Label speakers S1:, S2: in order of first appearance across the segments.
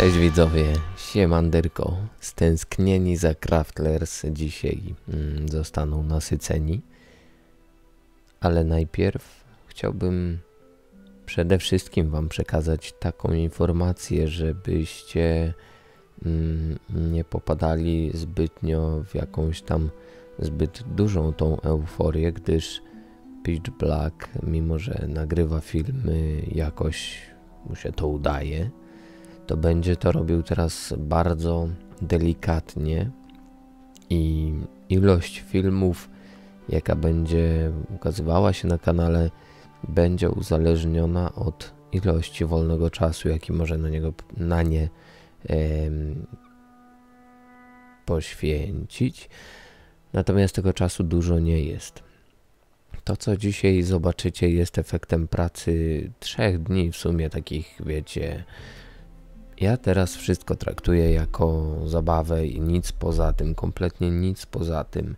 S1: Cześć widzowie, siemanderko. Stęsknieni za Craftlers dzisiaj mm, zostaną nasyceni. Ale najpierw chciałbym przede wszystkim wam przekazać taką informację, żebyście mm, nie popadali zbytnio w jakąś tam zbyt dużą tą euforię, gdyż Pitch Black, mimo że nagrywa filmy, jakoś mu się to udaje, to będzie to robił teraz bardzo delikatnie i ilość filmów, jaka będzie ukazywała się na kanale, będzie uzależniona od ilości wolnego czasu, jaki może na niego na nie poświęcić. Natomiast tego czasu dużo nie jest. To, co dzisiaj zobaczycie, jest efektem pracy trzech dni w sumie, takich, wiecie. Ja teraz wszystko traktuję jako zabawę i nic poza tym, kompletnie nic poza tym.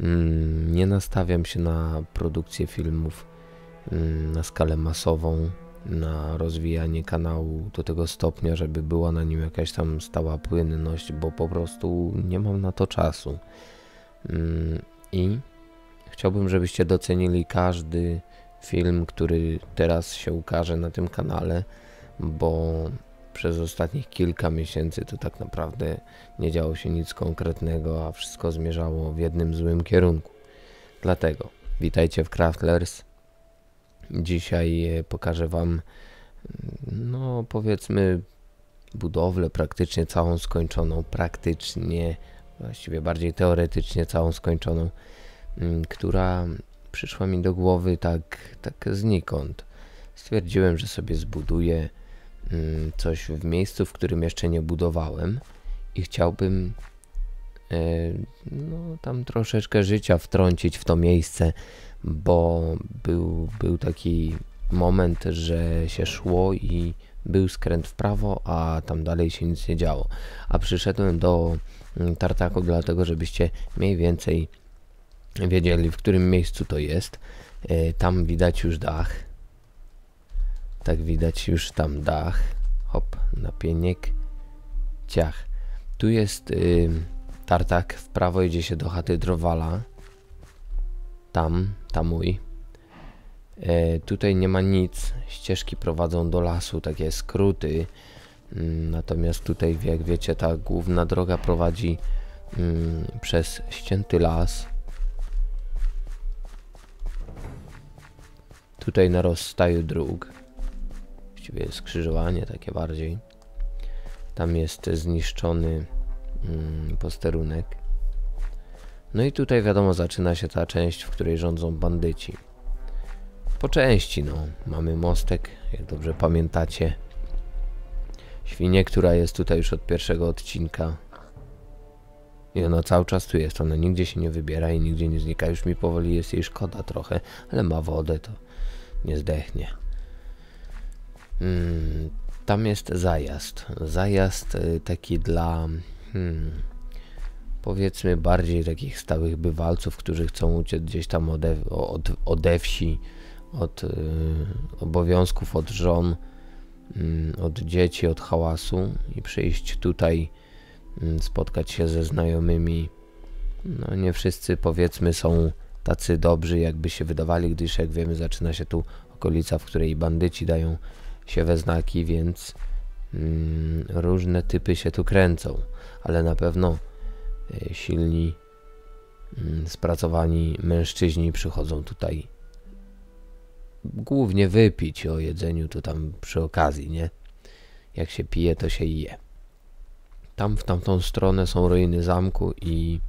S1: Mm, Nie nastawiam się na produkcję filmów mm, na skalę masową, na rozwijanie kanału do tego stopnia, żeby była na nim jakaś tam stała płynność, bo po prostu nie mam na to czasu. Mm, I chciałbym, żebyście docenili każdy film, który teraz się ukaże na tym kanale, bo przez ostatnich kilka miesięcy to tak naprawdę nie działo się nic konkretnego, a wszystko zmierzało w jednym złym kierunku. Dlatego witajcie w Craftlers. Dzisiaj e, pokażę Wam, no powiedzmy, budowlę praktycznie całą skończoną, praktycznie, właściwie bardziej teoretycznie całą skończoną, mm, która przyszła mi do głowy tak, tak znikąd. Stwierdziłem, że sobie zbuduję mm, coś w miejscu, w którym jeszcze nie budowałem i chciałbym e, no, tam troszeczkę życia wtrącić w to miejsce, bo był, był taki moment, że się szło i był skręt w prawo, a tam dalej się nic nie działo. A przyszedłem do mm, tartaku dlatego, żebyście mniej więcej wiedzieli, w którym miejscu to jest. E, Tam widać już dach. Tak widać już tam dach. Hop, napieniek. Ciach. Tu jest tartak, w prawo idzie się do chaty Drowala. Tam, tam mój. E, tutaj nie ma nic. Ścieżki prowadzą do lasu, takie skróty. Mm, Natomiast tutaj, jak wiecie, ta główna droga prowadzi mm, przez ścięty las. Tutaj na rozstaju dróg. Właściwie skrzyżowanie takie bardziej. Tam jest zniszczony mm, posterunek. No i tutaj wiadomo zaczyna się ta część, w której rządzą bandyci. Po części no, mamy mostek, jak dobrze pamiętacie. Świnię, która jest tutaj już od pierwszego odcinka. I ona cały czas tu jest, ona nigdzie się nie wybiera i nigdzie nie znika. Już mi powoli jest jej szkoda trochę, ale ma wodę, to nie zdechnie. Mm, tam jest zajazd. Zajazd y, taki dla hmm, powiedzmy bardziej takich stałych bywalców, którzy chcą uciec gdzieś tam ode, od, ode wsi, od y, obowiązków, od żon, mm, od dzieci, od hałasu i przyjść tutaj, mm, spotkać się ze znajomymi. No nie wszyscy powiedzmy są tacy dobrzy, jakby się wydawali, gdyż jak wiemy zaczyna się tu okolica, w której bandyci dają się we znaki, więc mm, różne typy się tu kręcą, ale na pewno y, silni, mm, spracowani mężczyźni przychodzą tutaj głównie wypić o jedzeniu to tam przy okazji, nie? Jak się pije, to się je. Tam w tamtą stronę są ruiny zamku i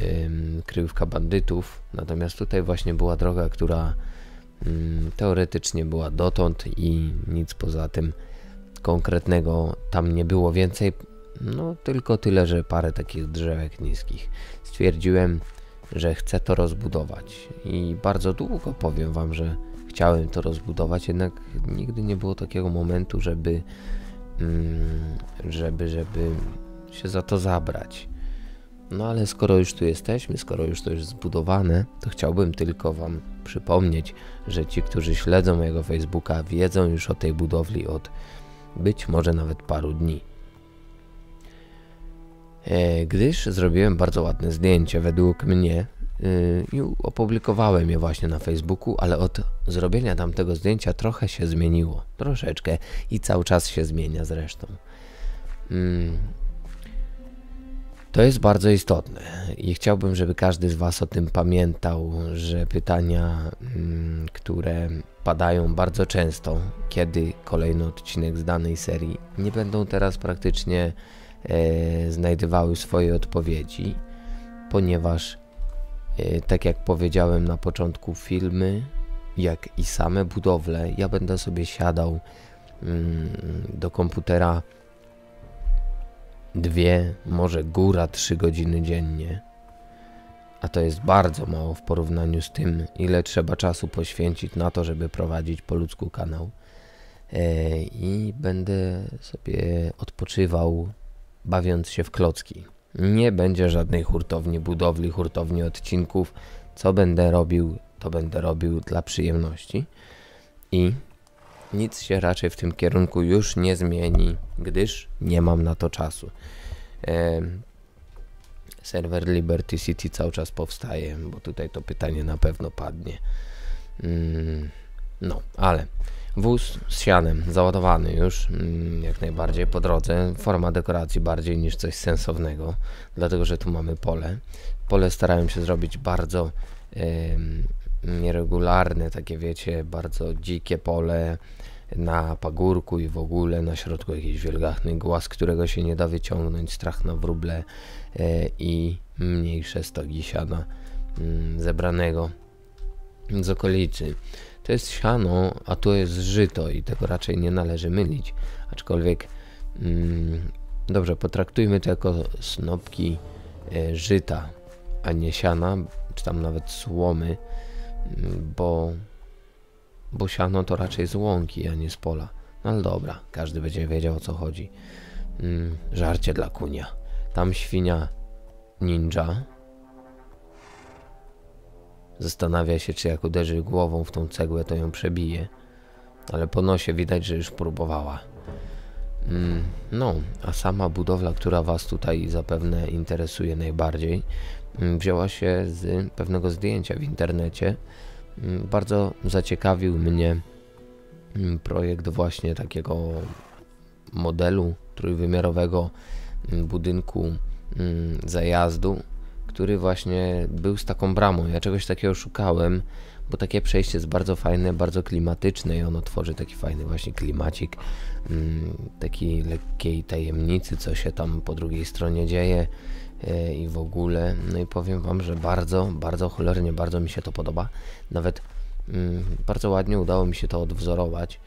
S1: ym, kryjówka bandytów, natomiast tutaj właśnie była droga, która teoretycznie była dotąd i nic poza tym konkretnego tam nie było więcej, no tylko tyle, że parę takich drzewek niskich. Stwierdziłem, że chcę to rozbudować i bardzo długo powiem wam, że chciałem to rozbudować, jednak nigdy nie było takiego momentu, żeby mm, żeby, żeby się za to zabrać. No ale skoro już tu jesteśmy, skoro już to jest zbudowane, to chciałbym tylko wam przypomnieć, że ci, którzy śledzą mojego Facebooka, wiedzą już o tej budowli od być może nawet paru dni. E, gdyż zrobiłem bardzo ładne zdjęcie według mnie y, i opublikowałem je właśnie na Facebooku, ale od zrobienia tamtego zdjęcia trochę się zmieniło. Troszeczkę i cały czas się zmienia zresztą. To jest bardzo istotne i chciałbym, żeby każdy z Was o tym pamiętał, że pytania, mm, które padają bardzo często, kiedy kolejny odcinek z danej serii, nie będą teraz praktycznie e, znajdowały swojej odpowiedzi, ponieważ, e, tak jak powiedziałem na początku, filmy, jak i same budowle, ja będę sobie siadał mm, do komputera dwie, może góra trzy godziny dziennie. A to jest bardzo mało w porównaniu z tym, ile trzeba czasu poświęcić na to, żeby prowadzić po ludzku kanał. E, I będę sobie odpoczywał, bawiąc się w klocki. Nie będzie żadnej hurtowni budowli, hurtowni odcinków. Co będę robił, to będę robił dla przyjemności. I nic się raczej w tym kierunku już nie zmieni, gdyż nie mam na to czasu. E, serwer Liberty City cały czas powstaje, bo tutaj to pytanie na pewno padnie. Mm, no, ale wóz z sianem załadowany już, mm, jak najbardziej po drodze. Forma dekoracji bardziej niż coś sensownego, dlatego że tu mamy pole. Pole starałem się zrobić bardzo nieregularne, takie wiecie, bardzo dzikie pole na pagórku i w ogóle na środku jakiś wielgachny głaz, którego się nie da wyciągnąć, strach na wróble e, i mniejsze stogi siana mm, zebranego z okolicy. To jest siano, a to jest żyto i tego raczej nie należy mylić, aczkolwiek mm, dobrze, potraktujmy to jako snopki e, żyta, a nie siana, czy tam nawet słomy, mm, bo bo siano to raczej z łąki, a nie z pola. No ale dobra, każdy będzie wiedział o co chodzi. Mm, żarcie dla kunia. Tam świnia ninja zastanawia się, czy jak uderzy głową w tą cegłę, to ją przebije. Ale po nosie widać, że już próbowała. Mm, no, a sama budowla, która Was tutaj zapewne interesuje najbardziej, mm, wzięła się z pewnego zdjęcia w internecie, bardzo zaciekawił mnie mm, projekt właśnie takiego modelu trójwymiarowego mm, budynku zajazdu, który właśnie był z taką bramą. Ja czegoś takiego szukałem, bo takie przejście jest bardzo fajne, bardzo klimatyczne i ono tworzy taki fajny właśnie klimacik, takiej lekkiej tajemnicy, co się tam po drugiej stronie dzieje i w ogóle. No i powiem Wam, że bardzo, bardzo cholernie, bardzo mi się to podoba. Nawet mm, bardzo ładnie udało mi się to odwzorować,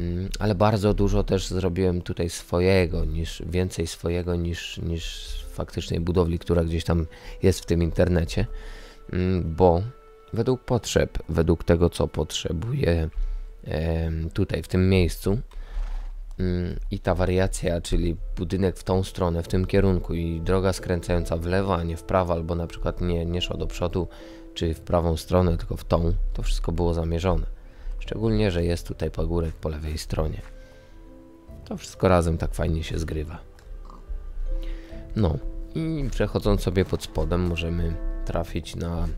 S1: mm, ale bardzo dużo też zrobiłem tutaj swojego, niż więcej swojego niż, niż faktycznej budowli, która gdzieś tam jest w tym internecie, mm, bo według potrzeb, według tego, co potrzebuję e, tutaj w tym miejscu, i ta wariacja, czyli budynek w tą stronę, w tym kierunku i droga skręcająca w lewo, a nie w prawo, albo na przykład nie, nie szła do przodu, czy w prawą stronę, tylko w tą, to wszystko było zamierzone. Szczególnie, że jest tutaj pagórek po lewej stronie. To wszystko razem tak fajnie się zgrywa. No i przechodząc sobie pod spodem możemy trafić na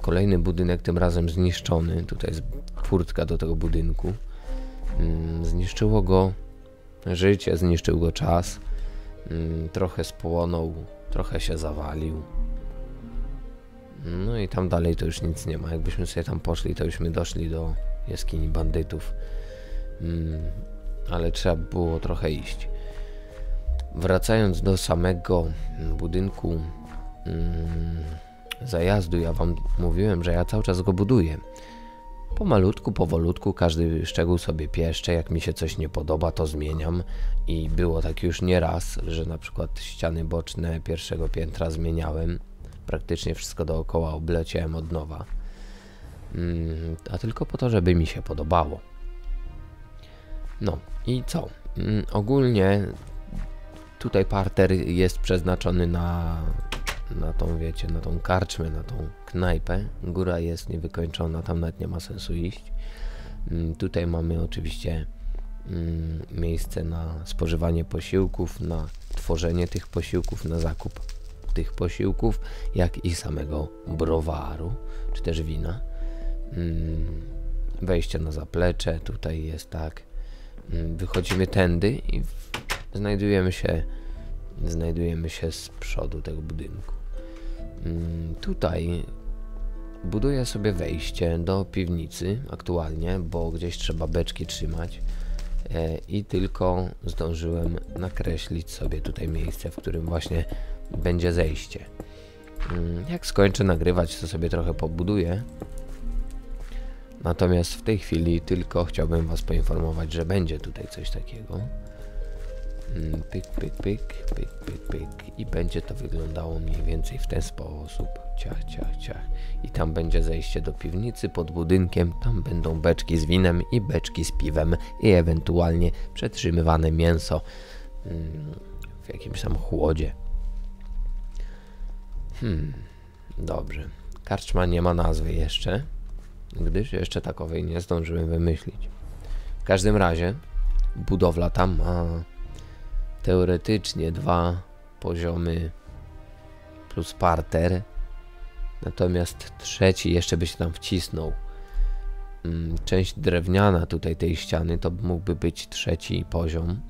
S1: kolejny budynek, tym razem zniszczony. Tutaj jest furtka do tego budynku. Mm, zniszczyło go życie, zniszczył go czas. Mm, trochę spłonął, trochę się zawalił. No i tam dalej to już nic nie ma. Jakbyśmy sobie tam poszli, to byśmy doszli do jaskini bandytów. Mm, ale trzeba było trochę iść. Wracając do samego budynku zajazdu, ja wam mówiłem, że ja cały czas go buduję. Pomalutku, powolutku, każdy szczegół sobie pieszczę, jak mi się coś nie podoba, to zmieniam i było tak już nie raz, że na przykład ściany boczne pierwszego piętra zmieniałem, praktycznie wszystko dookoła obleciałem od nowa, mm, a tylko po to, żeby mi się podobało. No i co? Mm, ogólnie tutaj parter jest przeznaczony na na tą, wiecie, na tą karczmę, na tą knajpę. Góra jest niewykończona, tam nawet nie ma sensu iść. Mm, tutaj mamy oczywiście mm, miejsce na spożywanie posiłków, na tworzenie tych posiłków, na zakup tych posiłków, jak i samego browaru, czy też wina. Mm, wejście na zaplecze, tutaj jest tak. Wychodzimy tędy i znajdujemy się, znajdujemy się z przodu tego budynku. Mm, tutaj buduję sobie wejście do piwnicy aktualnie, bo gdzieś trzeba beczki trzymać e, i tylko zdążyłem nakreślić sobie tutaj miejsce, w którym właśnie będzie zejście. Mm, jak skończę nagrywać, to sobie trochę pobuduję. Natomiast w tej chwili tylko chciałbym Was poinformować, że będzie tutaj coś takiego. Mm, pyk, pyk, pyk, pyk, pyk, pyk. I będzie to wyglądało mniej więcej w ten sposób. Ciach, ciach, ciach. I tam będzie zejście do piwnicy pod budynkiem. Tam będą beczki z winem i beczki z piwem i ewentualnie przetrzymywane mięso mm, w jakimś tam chłodzie. Hmm, dobrze. Karczma nie ma nazwy jeszcze, gdyż jeszcze takowej nie zdążyłem wymyślić. W każdym razie budowla tam ma teoretycznie dwa poziomy plus parter, natomiast trzeci jeszcze by się tam wcisnął. Hmm, część drewniana tutaj tej ściany to mógłby być trzeci poziom,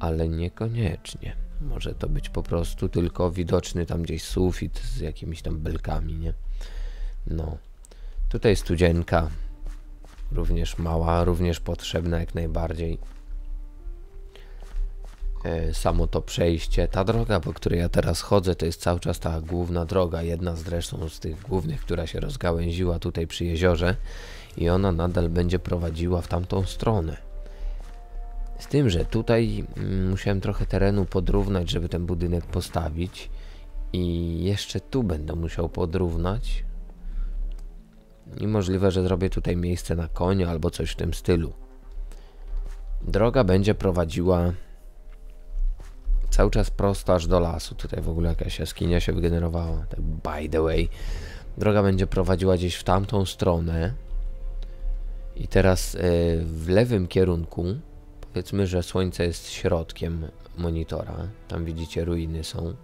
S1: ale niekoniecznie. Może to być po prostu tylko widoczny tam gdzieś sufit z jakimiś tam belkami, nie? No. Tutaj studzienka. Również mała, również potrzebna jak najbardziej. E, samo to przejście. Ta droga, po której ja teraz chodzę, to jest cały czas ta główna droga. Jedna zresztą z tych głównych, która się rozgałęziła tutaj przy jeziorze. I ona nadal będzie prowadziła w tamtą stronę. Z tym, że tutaj mm, musiałem trochę terenu podrównać, żeby ten budynek postawić. I jeszcze tu będę musiał podrównać. I możliwe, że zrobię tutaj miejsce na konia albo coś w tym stylu. Droga będzie prowadziła cały czas prosto aż do lasu. Tutaj w ogóle jakaś jaskinia się wygenerowała. Tak by the way. Droga będzie prowadziła gdzieś w tamtą stronę. I teraz yy, w lewym kierunku Powiedzmy, że Słońce jest środkiem monitora. Tam widzicie ruiny są.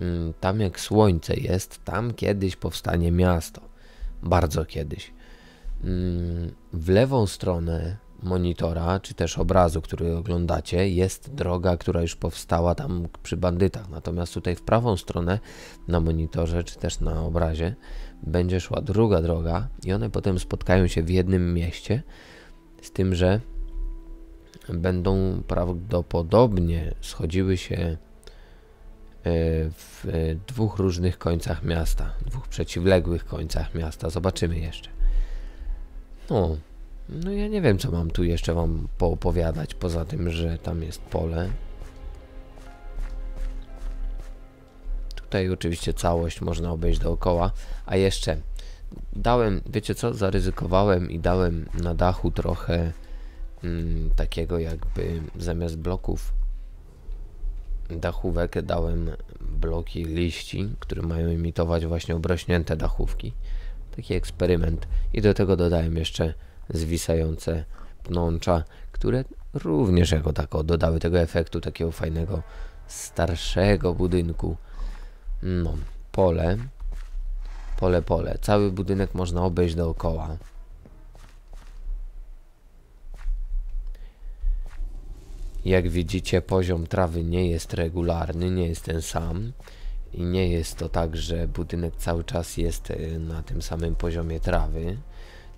S1: Mm, tam jak Słońce jest, tam kiedyś powstanie miasto. Bardzo kiedyś. Mm, w lewą stronę monitora, czy też obrazu, który oglądacie, jest droga, która już powstała tam przy bandytach. Natomiast tutaj w prawą stronę na monitorze, czy też na obrazie, będzie szła druga droga i one potem spotkają się w jednym mieście. Z tym, że będą prawdopodobnie schodziły się e, w dwóch różnych końcach miasta, dwóch przeciwległych końcach miasta. Zobaczymy jeszcze. No, no ja nie wiem, co mam tu jeszcze wam poopowiadać, poza tym, że tam jest pole. Tutaj oczywiście całość można obejść dookoła, a jeszcze dałem, wiecie co, zaryzykowałem i dałem na dachu trochę mm, takiego jakby zamiast bloków dachówek dałem bloki liści, które mają imitować właśnie obrośnięte dachówki. Taki eksperyment. I do tego dodałem jeszcze zwisające pnącza, które również jako tako dodały tego efektu takiego fajnego starszego budynku. No, pole, pole, pole. Cały budynek można obejść dookoła. Jak widzicie, poziom trawy nie jest regularny, nie jest ten sam. I nie jest to tak, że budynek cały czas jest e, na tym samym poziomie trawy.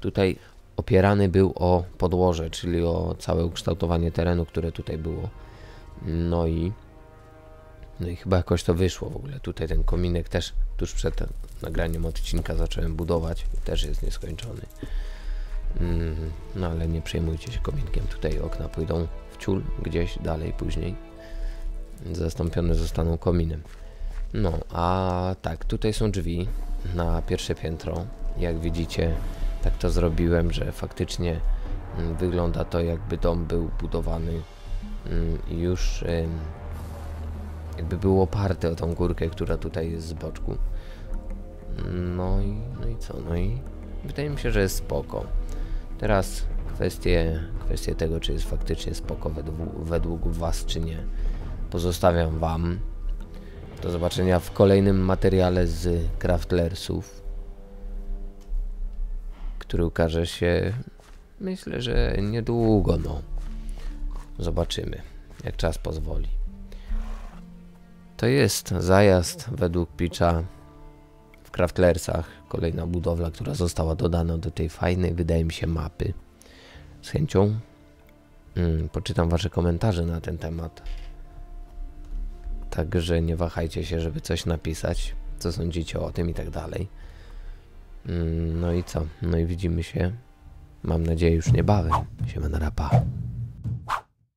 S1: Tutaj opierany był o podłoże, czyli o całe ukształtowanie terenu, które tutaj było. No i no i chyba jakoś to wyszło w ogóle. Tutaj ten kominek też tuż przed nagraniem odcinka zacząłem budować i też jest nieskończony. Mm, no ale nie przejmujcie się kominkiem. Tutaj okna pójdą ciul gdzieś dalej później. Zastąpione zostaną kominem. No, a tak, tutaj są drzwi na pierwsze piętro. Jak widzicie, tak to zrobiłem, że faktycznie mm, wygląda to jakby dom był budowany mm, już jakby był oparty o tą górkę, która tutaj jest z boczku. No i, no i co? No i wydaje mi się, że jest spoko. Teraz Kwestie, kwestie tego, czy jest faktycznie spoko według, według Was, czy nie, pozostawiam Wam. Do zobaczenia w kolejnym materiale z Craftlersów, który ukaże się, myślę, że niedługo, no. Zobaczymy, jak czas pozwoli. To jest zajazd według Pitcha w Craftlersach. Kolejna budowla, która została dodana do tej fajnej, wydaje mi się, mapy. Z chęcią mm, poczytam Wasze komentarze na ten temat. Także nie wahajcie się, żeby coś napisać, co sądzicie o tym i tak dalej. Mm, no i co? No i widzimy się, mam nadzieję, już niebawem. Siemana rapa.